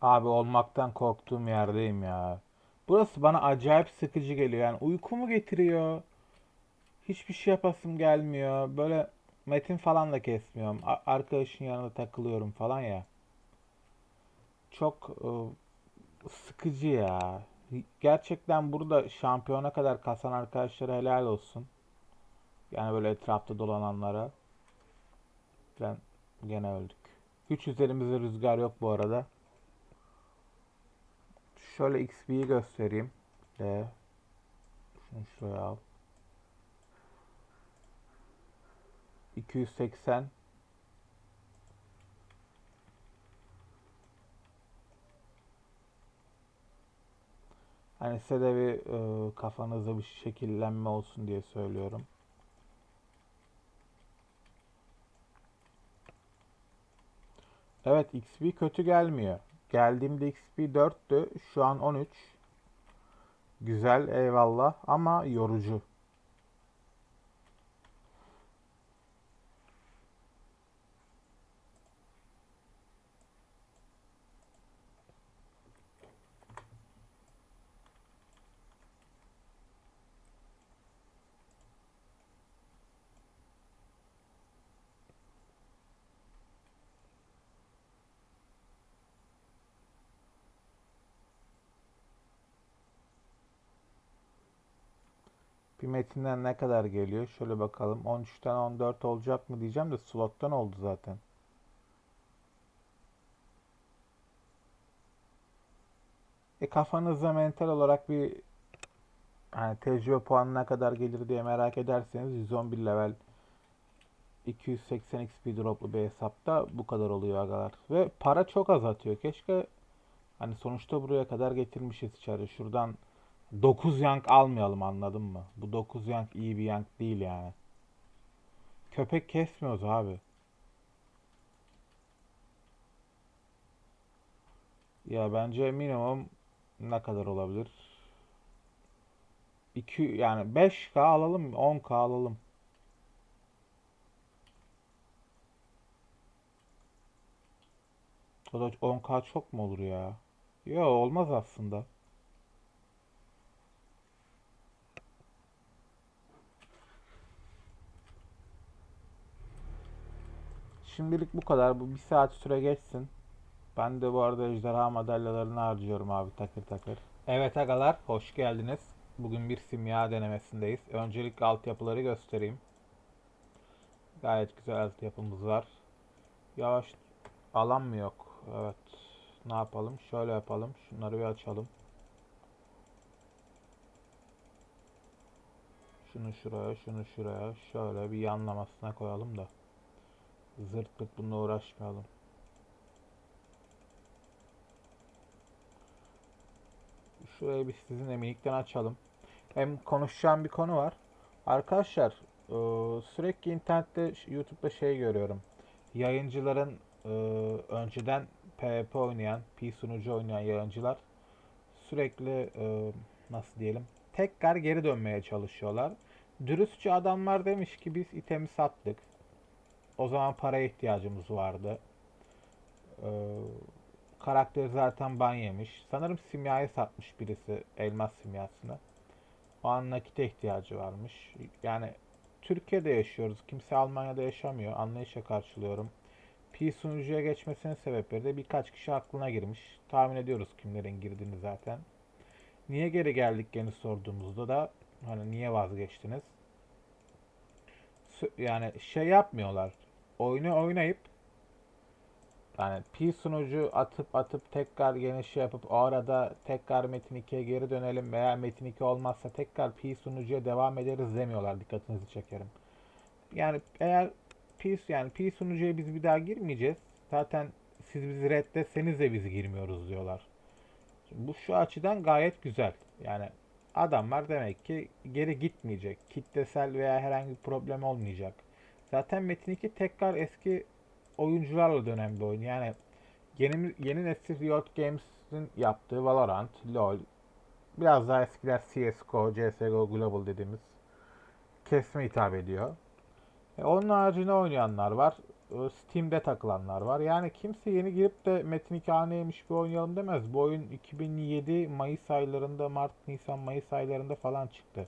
Abi olmaktan korktuğum yerdeyim ya. Burası bana acayip sıkıcı geliyor. Yani uykumu getiriyor. Hiçbir şey yapasım gelmiyor. Böyle metin falan da kesmiyorum. A- arkadaşın yanında takılıyorum falan ya. Çok e, sıkıcı ya. Gerçekten burada şampiyona kadar kasan arkadaşlara helal olsun. Yani böyle etrafta dolananlara. Ben gene öldük. Hiç üzerimizde rüzgar yok bu arada. Şöyle XP'yi göstereyim. De. Şunu şuraya al. 280 Hani size de bir e, kafanızda bir şekillenme olsun diye söylüyorum. Evet XP kötü gelmiyor. Geldiğimde XP 4'tü. Şu an 13. Güzel eyvallah ama yorucu. Metinden ne kadar geliyor? Şöyle bakalım. 13'ten 14 olacak mı diyeceğim de slottan oldu zaten. E kafanızda mental olarak bir hani tecrübe puanı ne kadar gelir diye merak ederseniz 111 level 280 XP droplu bir hesapta bu kadar oluyor agalar. Ve para çok az atıyor. Keşke hani sonuçta buraya kadar getirmişiz içeri. Şuradan 9 yank almayalım anladın mı? Bu 9 yank iyi bir yank değil yani. Köpek kesmiyoruz abi. Ya bence minimum ne kadar olabilir? 2 yani 5K alalım, 10K alalım. O da 10K çok mu olur ya? Yo olmaz aslında. Şimdilik bu kadar. Bu bir saat süre geçsin. Ben de bu arada ejderha madalyalarını harcıyorum abi takır takır. Evet agalar hoş geldiniz. Bugün bir simya denemesindeyiz. Öncelikle altyapıları göstereyim. Gayet güzel altyapımız var. Yavaş alan mı yok? Evet. Ne yapalım? Şöyle yapalım. Şunları bir açalım. Şunu şuraya, şunu şuraya. Şöyle bir yanlamasına koyalım da. Zırt pırt bununla uğraşmayalım. Şurayı bir sizinle minikten açalım. Hem konuşacağım bir konu var. Arkadaşlar e, sürekli internette YouTube'da şey görüyorum. Yayıncıların e, önceden PvP oynayan, P sunucu oynayan yayıncılar sürekli e, nasıl diyelim tekrar geri dönmeye çalışıyorlar. Dürüstçe adamlar demiş ki biz itemi sattık. O zaman paraya ihtiyacımız vardı. Ee, karakter zaten ban yemiş. Sanırım simyayı satmış birisi elmas simyasını. O an nakite ihtiyacı varmış. Yani Türkiye'de yaşıyoruz. Kimse Almanya'da yaşamıyor. Anlayışla karşılıyorum. P sunucuya geçmesinin sebepleri de birkaç kişi aklına girmiş. Tahmin ediyoruz kimlerin girdiğini zaten. Niye geri geldik gene sorduğumuzda da hani niye vazgeçtiniz? Yani şey yapmıyorlar. Oyunu oynayıp yani P sunucu atıp atıp tekrar yeni şey yapıp o arada tekrar Metin 2'ye geri dönelim veya Metin 2 olmazsa tekrar P sunucuya devam ederiz demiyorlar dikkatinizi çekerim. Yani eğer P yani P sunucuya biz bir daha girmeyeceğiz. Zaten siz bizi reddetseniz de biz girmiyoruz diyorlar. Şimdi bu şu açıdan gayet güzel. Yani adamlar demek ki geri gitmeyecek. Kitlesel veya herhangi bir problem olmayacak. Zaten Metin 2 tekrar eski oyuncularla dönen bir oyun. Yani yeni, yeni nesil Riot Games'in yaptığı Valorant, LoL, biraz daha eskiler CSGO, CSGO Global dediğimiz kesme hitap ediyor. E, onun haricinde oynayanlar var. e, Steam'de takılanlar var. Yani kimse yeni girip de Metin 2 neymiş bir oynayalım demez. Bu oyun 2007 Mayıs aylarında, Mart, Nisan, Mayıs aylarında falan çıktı.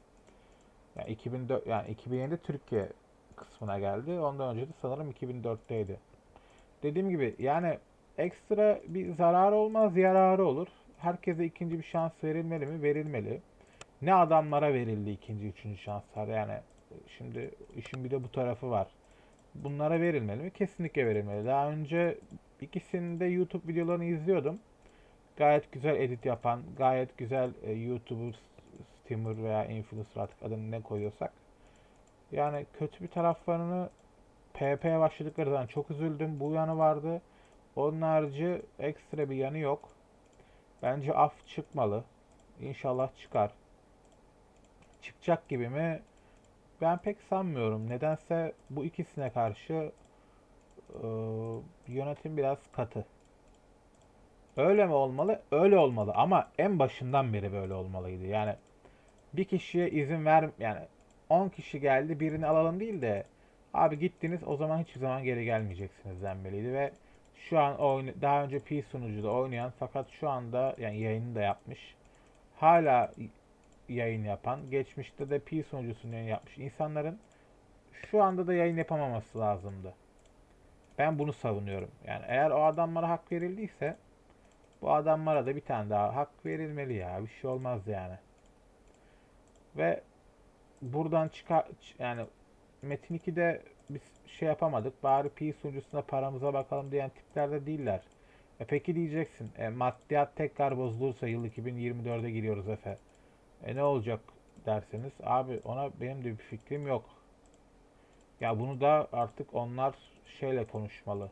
Yani 2004 yani 2007 Türkiye kısmına geldi. Ondan önce de sanırım 2004'teydi. Dediğim gibi yani ekstra bir zararı olmaz, yararı olur. Herkese ikinci bir şans verilmeli mi? Verilmeli. Ne adamlara verildi ikinci, üçüncü şanslar. Yani şimdi işin bir de bu tarafı var. Bunlara verilmeli mi? Kesinlikle verilmeli. Daha önce ikisini de YouTube videolarını izliyordum. Gayet güzel edit yapan, gayet güzel e, YouTuber, streamer veya influencer artık adını ne koyuyorsak. Yani kötü bir taraflarını PvP'ye başladıkları zaman çok üzüldüm. Bu yanı vardı. Onun harici ekstra bir yanı yok. Bence af çıkmalı. İnşallah çıkar. Çıkacak gibi mi? Ben pek sanmıyorum. Nedense bu ikisine karşı e, yönetim biraz katı. Öyle mi olmalı? Öyle olmalı ama en başından beri böyle olmalıydı. Yani bir kişiye izin ver yani 10 kişi geldi birini alalım değil de abi gittiniz o zaman hiçbir zaman geri gelmeyeceksiniz denmeliydi ve şu an oyun daha önce P sunucuda oynayan fakat şu anda yani yayını da yapmış. Hala yayın yapan, geçmişte de P sunucusunun yayın yapmış insanların şu anda da yayın yapamaması lazımdı. Ben bunu savunuyorum. Yani eğer o adamlara hak verildiyse bu adamlara da bir tane daha hak verilmeli ya. Bir şey olmaz yani. Ve buradan çıkar yani Metin 2'de biz şey yapamadık. Bari P sunucusuna paramıza bakalım diyen tiplerde değiller. E peki diyeceksin. E, maddiyat tekrar bozulursa yıl 2024'e giriyoruz Efe. E ne olacak derseniz abi ona benim de bir fikrim yok. Ya bunu da artık onlar şeyle konuşmalı.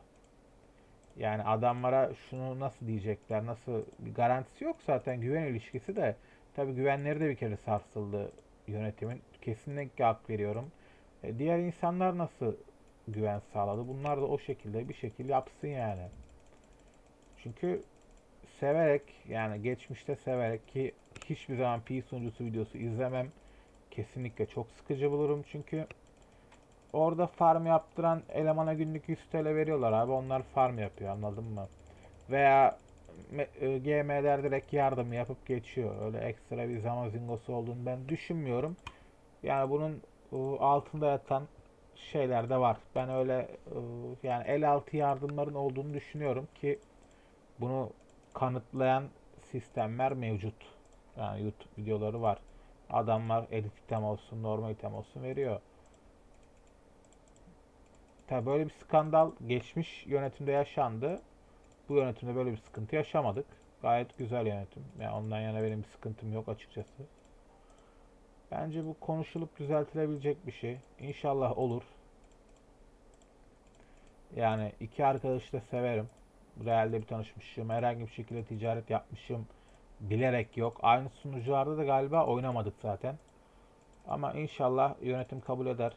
Yani adamlara şunu nasıl diyecekler, nasıl bir garantisi yok zaten güven ilişkisi de. Tabii güvenleri de bir kere sarsıldı yönetimin. Kesinlikle hak veriyorum. E, diğer insanlar nasıl güven sağladı? Bunlar da o şekilde bir şekilde yapsın yani. Çünkü severek yani geçmişte severek ki hiçbir zaman P sunucusu videosu izlemem. Kesinlikle çok sıkıcı bulurum çünkü orada farm yaptıran elemana günlük 100 TL veriyorlar abi. Onlar farm yapıyor anladın mı? Veya e, GM'ler direkt yardım yapıp geçiyor. Öyle ekstra bir zaman zingosu olduğunu ben düşünmüyorum. Yani bunun e, altında yatan şeyler de var. Ben öyle e, yani el altı yardımların olduğunu düşünüyorum ki bunu kanıtlayan sistemler mevcut. Yani YouTube videoları var. Adamlar edit item olsun, normal item olsun veriyor. Tabi böyle bir skandal geçmiş yönetimde yaşandı. Bu yönetimde böyle bir sıkıntı yaşamadık. Gayet güzel yönetim. Yani ondan yana benim bir sıkıntım yok açıkçası. Bence bu konuşulup düzeltilebilecek bir şey. İnşallah olur. Yani iki arkadaşı da severim. Realde bir tanışmışım. Herhangi bir şekilde ticaret yapmışım. Bilerek yok. Aynı sunucularda da galiba oynamadık zaten. Ama inşallah yönetim kabul eder.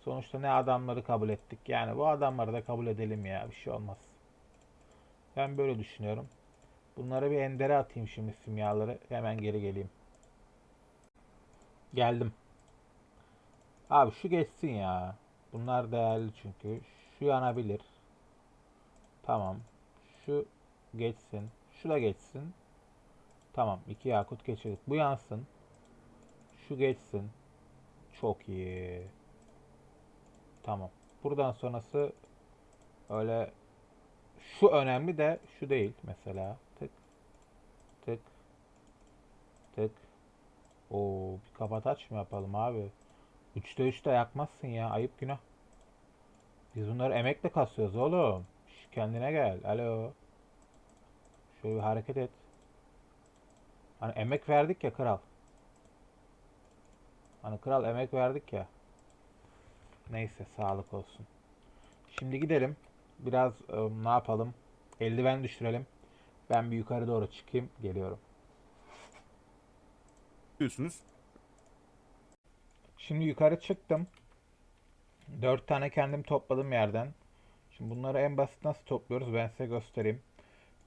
Sonuçta ne adamları kabul ettik. Yani bu adamları da kabul edelim ya. Bir şey olmaz. Ben böyle düşünüyorum. Bunları bir endere atayım şimdi simyaları. Hemen geri geleyim. Geldim. Abi şu geçsin ya. Bunlar değerli çünkü. Şu yanabilir. Tamam. Şu geçsin. Şu da geçsin. Tamam. iki yakut geçirdik. Bu yansın. Şu geçsin. Çok iyi. Tamam. Buradan sonrası öyle şu önemli de şu değil mesela. Oo, bir kapataç mı yapalım abi? 3'te 3'te yakmazsın ya. Ayıp günah. Biz bunları emekle kasıyoruz oğlum. Şş, kendine gel. Alo. Şöyle bir hareket et. Hani emek verdik ya kral. Hani kral emek verdik ya. Neyse sağlık olsun. Şimdi gidelim. Biraz ıı, ne yapalım? Eldiven düşürelim. Ben bir yukarı doğru çıkayım. Geliyorum. Diyorsunuz. Şimdi yukarı çıktım. Dört tane kendim topladım yerden. Şimdi bunları en basit nasıl topluyoruz ben size göstereyim.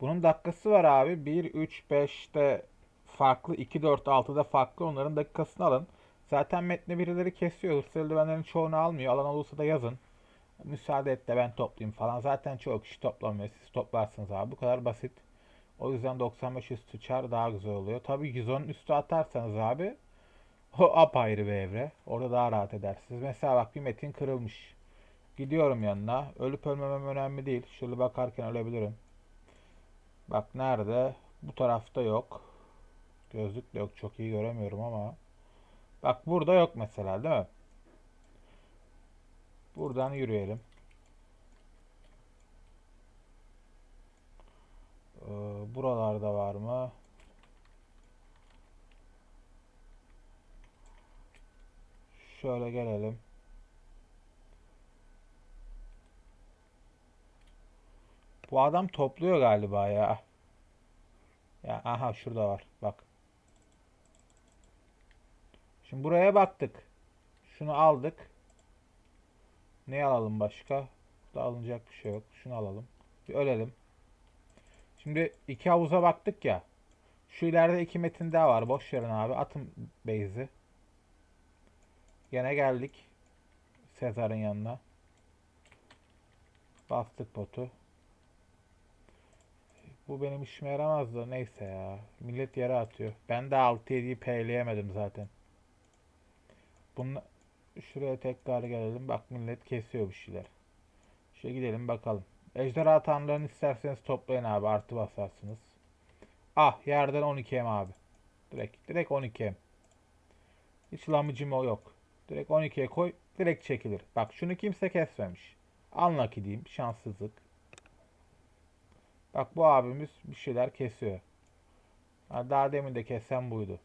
Bunun dakikası var abi. 1, 3, 5'te farklı. 2, 4, 6'da farklı. Onların dakikasını alın. Zaten metni birileri kesiyor. Hırsız eldivenlerin çoğunu almıyor. Alan olursa da yazın. Müsaade et de ben toplayayım falan. Zaten çoğu kişi toplamıyor. Siz toplarsınız abi. Bu kadar basit. O yüzden 95 üstü çar daha güzel oluyor. Tabii 110 üstü atarsanız abi o apayrı bir evre. Orada daha rahat edersiniz. Mesela bak bir metin kırılmış. Gidiyorum yanına. Ölüp ölmemem önemli değil. Şöyle bakarken ölebilirim. Bak nerede? Bu tarafta yok. Gözlük de yok. Çok iyi göremiyorum ama. Bak burada yok mesela değil mi? Buradan yürüyelim. Ee, buralarda var mı? Şöyle gelelim. Bu adam topluyor galiba ya. Ya aha şurada var. Bak. Şimdi buraya baktık. Şunu aldık. Ne alalım başka? Burada alınacak bir şey yok. Şunu alalım. Bir ölelim. Şimdi iki havuza baktık ya. Şu ileride iki metin daha var. Boş verin abi. Atın base'i. Gene geldik. Sezar'ın yanına. Bastık potu. Bu benim işime yaramaz da neyse ya. Millet yere atıyor. Ben de 6-7'yi peyleyemedim zaten. Bunla... Şuraya tekrar gelelim. Bak millet kesiyor bir şeyler. Şöyle gidelim bakalım. Ejderha tanrılarını isterseniz toplayın abi. Artı basarsınız. Ah yerden 12M abi. Direkt. Direkt 12M. Hiç lamıcım yok. Direkt 12'ye koy. Direkt çekilir. Bak şunu kimse kesmemiş. Unlucky diyeyim. Şanssızlık. Bak bu abimiz bir şeyler kesiyor. Ha, daha demin de kesen buydu.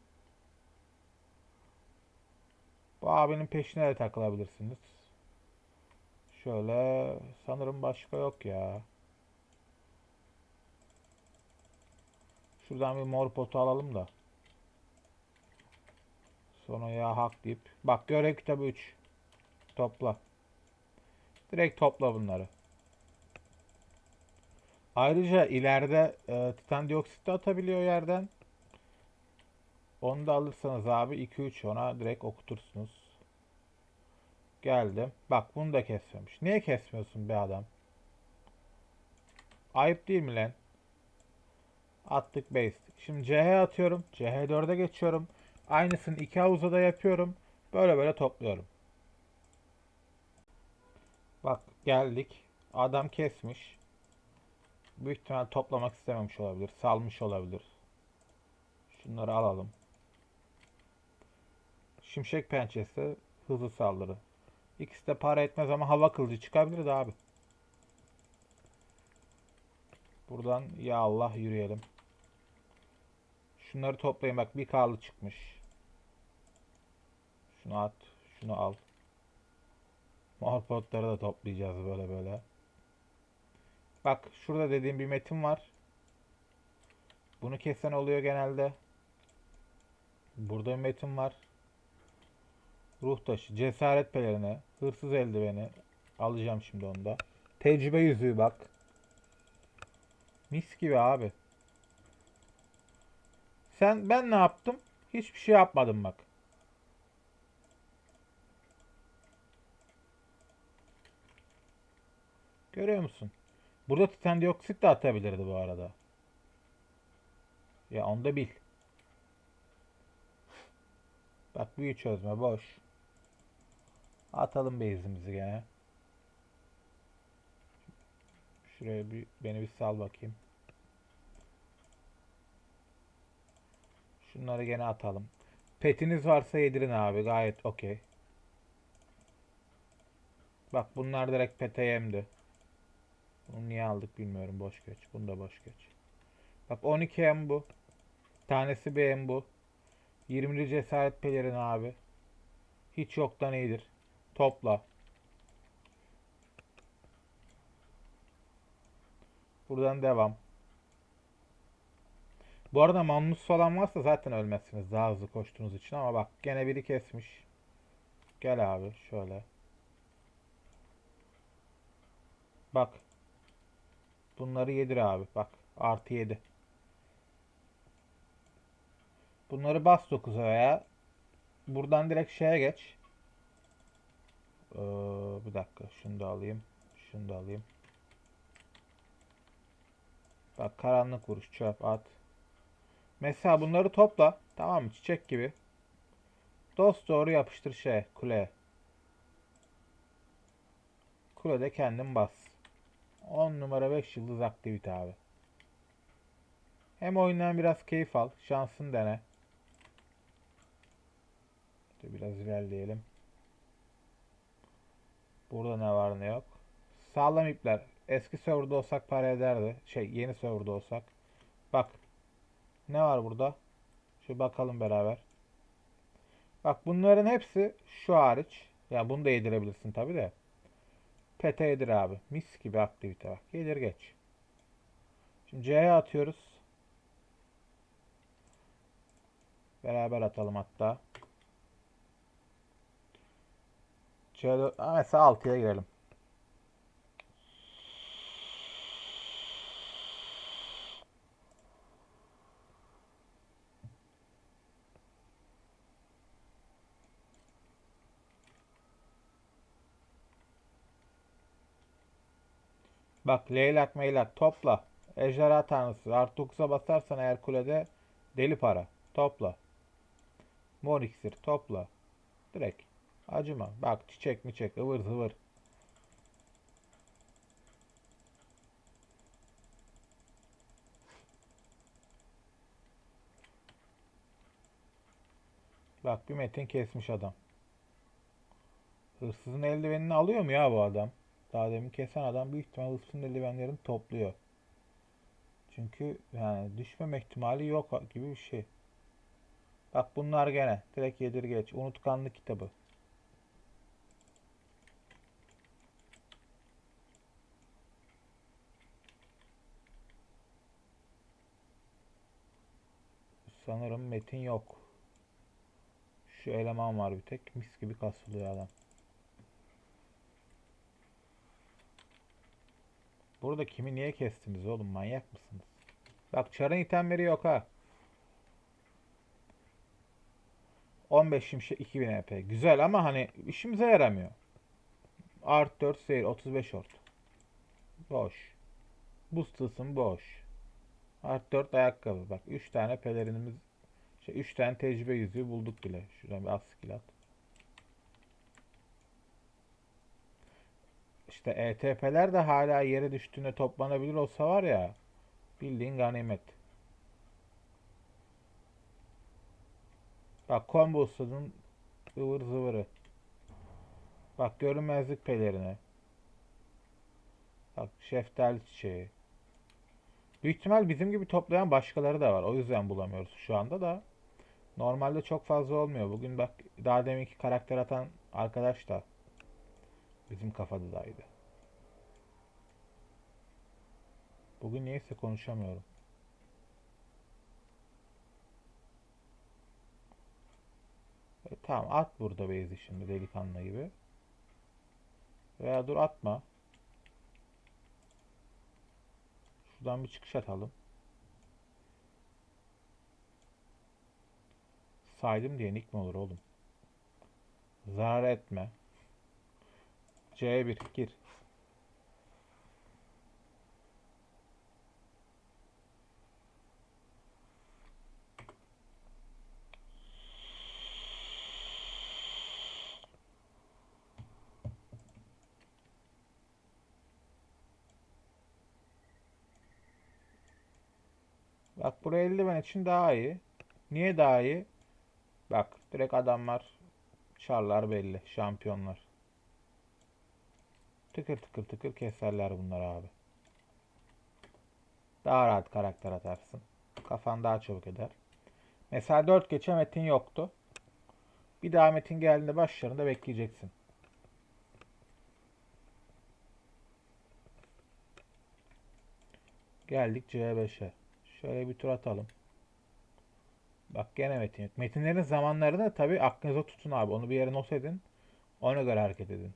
Bu abinin peşine de takılabilirsiniz. Şöyle sanırım başka yok ya. Şuradan bir mor potu alalım da. Sonra ya hak deyip. Bak görev kitabı 3. Topla. Direkt topla bunları. Ayrıca ileride e, titan dioksit de atabiliyor yerden. Onu da alırsanız abi 2-3 ona direkt okutursunuz. Geldim. Bak bunu da kesmemiş. Niye kesmiyorsun be adam? Ayıp değil mi lan? Attık base. Şimdi CH atıyorum. CH4'e geçiyorum. Aynısını iki havuza da yapıyorum. Böyle böyle topluyorum. Bak geldik. Adam kesmiş. Büyük ihtimal toplamak istememiş olabilir. Salmış olabilir. Şunları alalım. Şimşek pençesi hızlı saldırı. İkisi de para etmez ama hava kılıcı çıkabilir de abi. Buradan ya Allah yürüyelim. Şunları toplayın bak bir karlı çıkmış. Şunu at. Şunu al. Mor potları da toplayacağız böyle böyle. Bak şurada dediğim bir metin var. Bunu kesen oluyor genelde. Burada bir metin var. Ruh taşı, cesaret pelerini, hırsız eldiveni. Alacağım şimdi onu da. Tecrübe yüzüğü bak. Mis gibi abi. Sen ben ne yaptım? Hiçbir şey yapmadım bak. Görüyor musun? Burada titan dioksit de atabilirdi bu arada. Ya onu da bil. Bak büyü çözme boş. Atalım base'imizi gene. Şuraya bir beni bir sal bakayım. Şunları gene atalım. Petiniz varsa yedirin abi gayet okey. Bak bunlar direkt pete yemdi. Bunu niye aldık bilmiyorum. Boş geç. Bunu da boş geç. Bak 12 M bu. Tanesi bir M bu. 20'li cesaret pelerin abi. Hiç yoktan iyidir. Topla. Buradan devam. Bu arada mamnus falan varsa zaten ölmezsiniz daha hızlı koştuğunuz için ama bak gene biri kesmiş. Gel abi şöyle. Bak. Bunları yedir abi. Bak. Artı 7. Bunları bas 9'a ya. Buradan direkt şeye geç. Ee, bir dakika. Şunu da alayım. Şunu da alayım. Bak karanlık vuruş çöp at. Mesela bunları topla. Tamam mı? Çiçek gibi. Dost doğru yapıştır şey kuleye. Kulede kendin bas. 10 numara 5 yıldız aktivite abi. Hem oyundan biraz keyif al. Şansın dene. Biraz ilerleyelim. Burada ne var ne yok. Sağlam ipler. Eski serverda olsak para ederdi. Şey yeni serverda olsak. Bak. Ne var burada? Şu bakalım beraber. Bak bunların hepsi şu hariç. Ya bunu da yedirebilirsin tabi de. Pete yedir abi. Mis gibi aktivite bak. Yedir geç. Şimdi C'ye atıyoruz. Beraber atalım hatta. C'de Aa, mesela 6'ya girelim. Bak leylak meylak topla. Ejderha tanrısı. Artı 9'a basarsan eğer kulede deli para. Topla. Mor iksir topla. Direkt. Acıma. Bak çiçek miçek ıvır zıvır. Bak bir metin kesmiş adam. Hırsızın eldivenini alıyor mu ya bu adam? Daha demin kesen adam büyük ihtimal hırsızın eldivenlerini topluyor. Çünkü yani düşmeme ihtimali yok gibi bir şey. Bak bunlar gene. Direkt yedir geç. Unutkanlık kitabı. Sanırım metin yok. Şu eleman var bir tek. Mis gibi kasılıyor adam. Burada kimi niye kestiniz oğlum? Manyak mısınız? Bak çarın itemleri yok ha. 15 şimşek 2000 EP. Güzel ama hani işimize yaramıyor. Art 4 seyir 35 ort. Boş. Buz tılsım boş. Art 4 ayakkabı. Bak 3 tane pelerinimiz şey 3 tane tecrübe yüzüğü bulduk bile. Şuradan bir az skill at. İşte ETP'ler de hala yere düştüğünde toplanabilir olsa var ya bildiğin ganimet. Bak combo ustadın ıvır zıvırı. Bak görünmezlik pelerini. Bak şeftali çiçeği. Büyük ihtimal bizim gibi toplayan başkaları da var. O yüzden bulamıyoruz şu anda da. Normalde çok fazla olmuyor. Bugün bak daha deminki karakter atan arkadaş da bizim kafadaydı. Bugün neyse konuşamıyorum. E, tamam at burada base'i şimdi delikanlı gibi. Veya dur atma. Şuradan bir çıkış atalım. Saydım diye nick mi olur oğlum? Zarar etme. C1 gir. Bak buraya eldiven için daha iyi. Niye daha iyi? Bak direkt adamlar çarlar belli. Şampiyonlar. Tıkır tıkır tıkır keserler bunlar abi. Daha rahat karakter atarsın. Kafan daha çabuk eder. Mesela 4 geçe metin yoktu. Bir daha metin geldiğinde başlarında bekleyeceksin. Geldik C5'e. Şöyle bir tur atalım. Bak gene metin yok. Metinlerin zamanlarını tabi aklınıza tutun abi. Onu bir yere not edin. Ona göre hareket edin.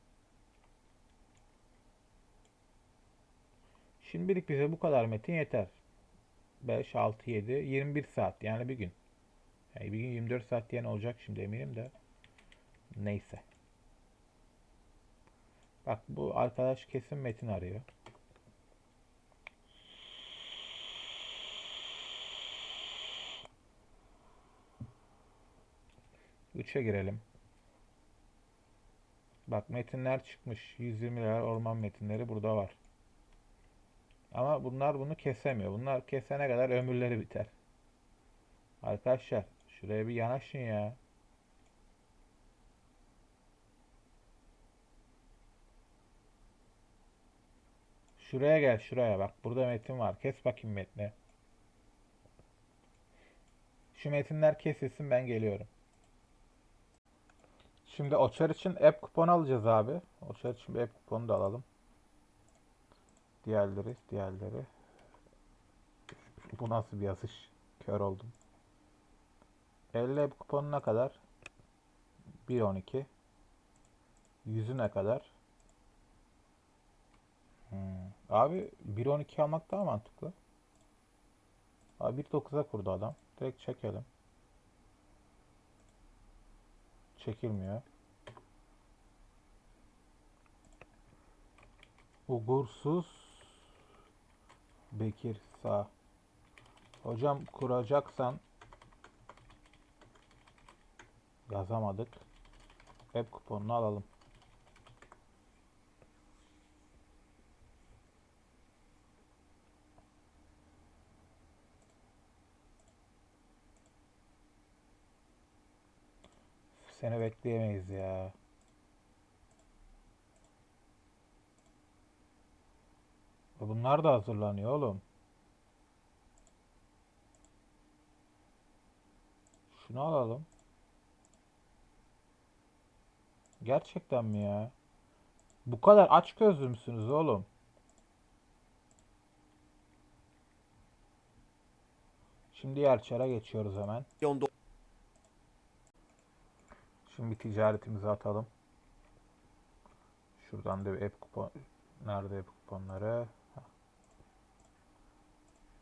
Şimdilik bize bu kadar metin yeter. 5, 6, 7, 21 saat yani bir gün. Yani bir gün 24 saat diyen olacak şimdi eminim de. Neyse. Bak bu arkadaş kesin metin arıyor. Üçe girelim. Bak metinler çıkmış. 120 lira orman metinleri burada var. Ama bunlar bunu kesemiyor. Bunlar kesene kadar ömürleri biter. Arkadaşlar şuraya bir yanaşın ya. Şuraya gel şuraya bak. Burada metin var. Kes bakayım metni. Şu metinler kesilsin ben geliyorum. Şimdi Oçar için app kuponu alacağız abi. Oçar için bir app kuponu da alalım. Diğerleri, diğerleri. Bu nasıl bir yazış? Kör oldum. 50 app kuponu ne kadar? 1.12. Yüzü ne kadar? Hmm. Abi 1.12 almak daha mantıklı. Abi 1.9'a kurdu adam. Direkt çekelim. Çekilmiyor. Uğursuz Bekir sağ. Hocam kuracaksan yazamadık. Web kuponunu alalım. Seni bekleyemeyiz ya. Bunlar da hazırlanıyor oğlum. Şunu alalım. Gerçekten mi ya? Bu kadar aç gözlü müsünüz oğlum? Şimdi diğer çara geçiyoruz hemen. Şimdi ticaretimizi atalım. Şuradan da bir app kupon. Nerede app kuponları?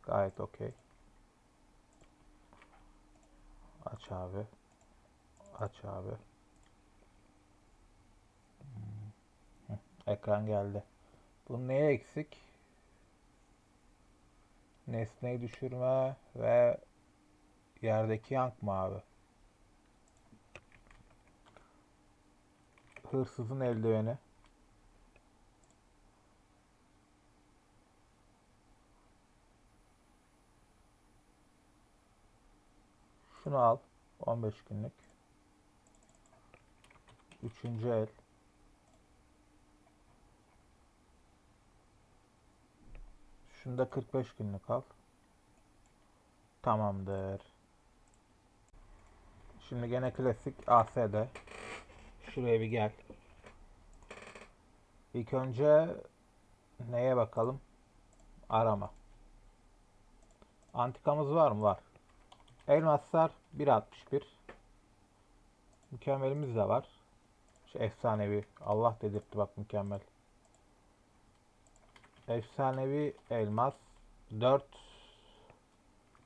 Gayet okey. Aç abi. Aç abi. Hmm. Ekran geldi. Bu neye eksik? Nesneyi düşürme ve yerdeki yank mı abi? Hırsızın eldiveni. Şunu al. 15 günlük. Üçüncü el. Şunu da 45 günlük al. Tamamdır. Şimdi gene klasik ASD. Şuraya bir gel. İlk önce neye bakalım? Arama. Antikamız var mı? Var. Elmaslar 1.61. Mükemmelimiz de var. Şu efsanevi. Allah dedirtti bak mükemmel. Efsanevi elmas 4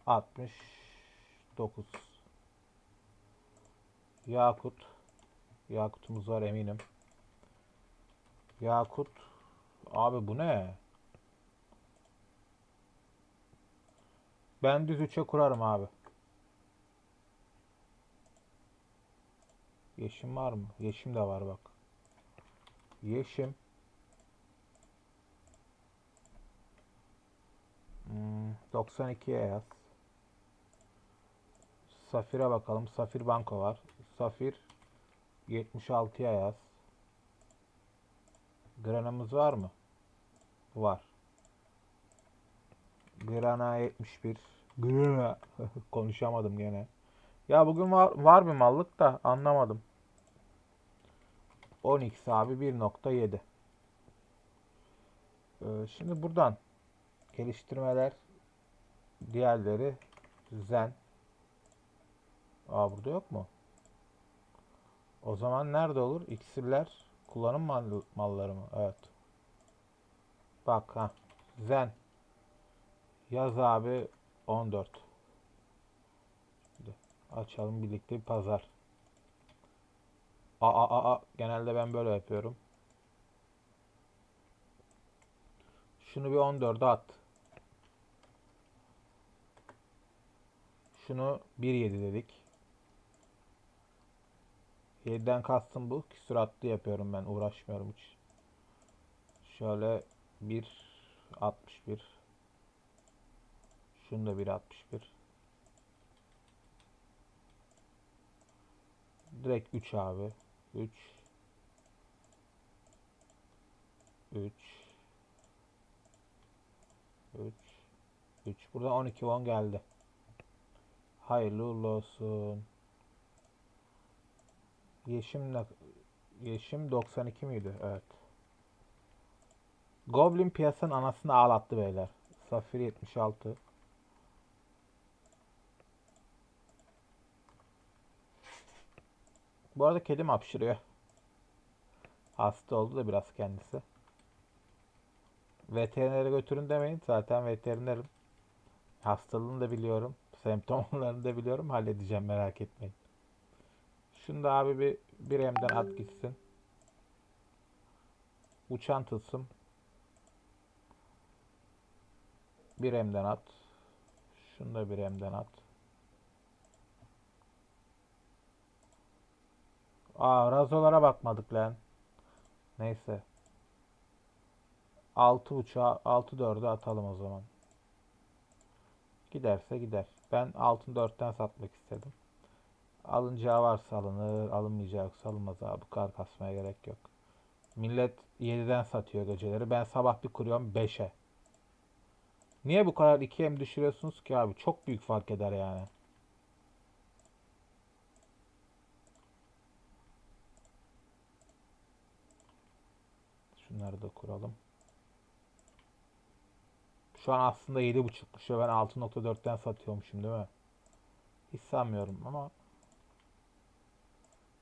69 Yakut Yakutumuz var eminim. Yakut abi bu ne? Ben düz 3'e kurarım abi. Yeşim var mı? Yeşim de var bak. Yeşim. Hmm, 92'ye yaz. Safir'e bakalım. Safir banko var. Safir 76'ya yaz. Granamız var mı? Var. Grana 71. Grana. Konuşamadım gene. Ya bugün var, var bir mallık da anlamadım. 10x abi 1.7. Ee, şimdi buradan geliştirmeler diğerleri zen. Aa burada yok mu? O zaman nerede olur? İksirler kullanım mal- malları mı? Evet. Bak ha. Zen. Yaz abi 14. Şimdi açalım birlikte bir pazar. Aa aa aa genelde ben böyle yapıyorum. Şunu bir 14'e at. Şunu 1.7 dedik. 7'den kastım bu. Küsuratlı yapıyorum ben. Uğraşmıyorum hiç. Şöyle 1.61 Şunu da 1.61 Direkt 3 abi. 3 3 3 3 Burada 12 won geldi. Hayırlı olsun. Yeşim ne? Yeşim 92 miydi? Evet. Goblin piyasanın anasını ağlattı beyler. Safir 76. Bu arada kedim hapşırıyor. Hasta oldu da biraz kendisi. Veterinere götürün demeyin. Zaten veterinerim. Hastalığını da biliyorum. Semptomlarını da biliyorum. Halledeceğim merak etmeyin. Şunu da abi bir bir emden at gitsin. Uçan tılsım. Bir emden at. Şunu da bir emden at. Aa razolara bakmadık lan. Neyse. 6 uçağı 6 4'e atalım o zaman. Giderse gider. Ben altın 4'ten satmak istedim. Alınacağı varsa alınır, alınmayacağı yoksa alınmaz abi. Bu kadar kasmaya gerek yok. Millet 7'den satıyor geceleri. Ben sabah bir kuruyorum 5'e. Niye bu kadar 2'ye mi düşürüyorsunuz ki abi? Çok büyük fark eder yani. Şunları da kuralım. Şu an aslında 7.5'muş ve ben 6.4'ten satıyormuşum değil mi? Hiç sanmıyorum ama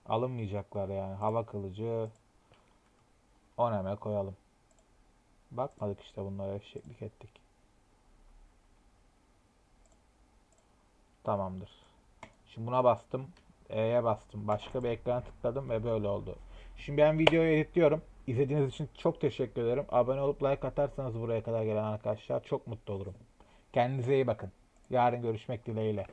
alınmayacaklar yani. Hava kılıcı oneme koyalım. Bakmadık işte bunlara eşeklik ettik. Tamamdır. Şimdi buna bastım. E'ye bastım. Başka bir ekrana tıkladım ve böyle oldu. Şimdi ben videoyu editliyorum. İzlediğiniz için çok teşekkür ederim. Abone olup like atarsanız buraya kadar gelen arkadaşlar çok mutlu olurum. Kendinize iyi bakın. Yarın görüşmek dileğiyle.